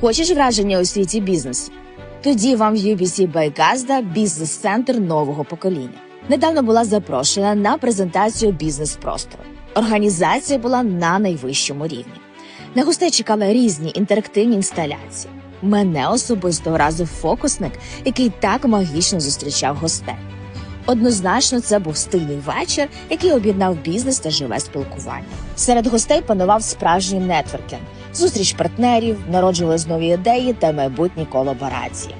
Хочеш враження у світі бізнесу? Тоді вам в UBC by бізнес-центр нового покоління. Недавно була запрошена на презентацію бізнес-простору. Організація була на найвищому рівні. На гостей чекали різні інтерактивні інсталяції. Мене особисто вразив фокусник, який так магічно зустрічав гостей. Однозначно, це був стильний вечір, який об'єднав бізнес та живе спілкування. Серед гостей панував справжній нетворкінг, зустріч партнерів, народжувались нові ідеї та майбутні колаборації.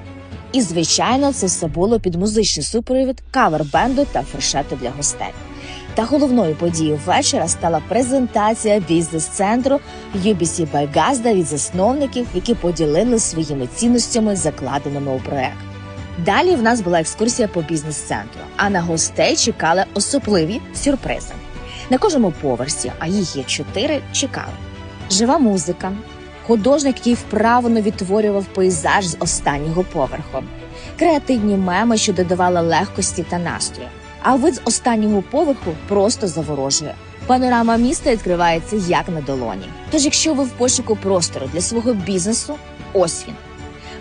І звичайно, це все було під музичний супровід кавер-бенду та фуршету для гостей. Та головною подією вечора стала презентація бізнес-центру UBC by Gazda від засновників, які поділили своїми цінностями, закладеними у проект. Далі в нас була екскурсія по бізнес-центру, а на гостей чекали особливі сюрпризи. На кожному поверсі, а їх є чотири, чекали жива музика, художник, який вправно відтворював пейзаж з останнього поверху, креативні меми, що додавали легкості та настрою. А вид з останнього поверху просто заворожує. Панорама міста відкривається як на долоні. Тож, якщо ви в пошуку простору для свого бізнесу, ось він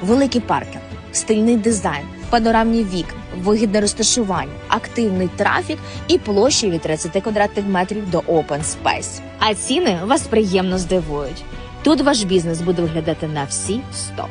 великий паркінг, стильний дизайн, панорамні вікна, вигідне розташування, активний трафік і площі від 30 квадратних метрів до open space. А ціни вас приємно здивують. Тут ваш бізнес буде виглядати на всі 100.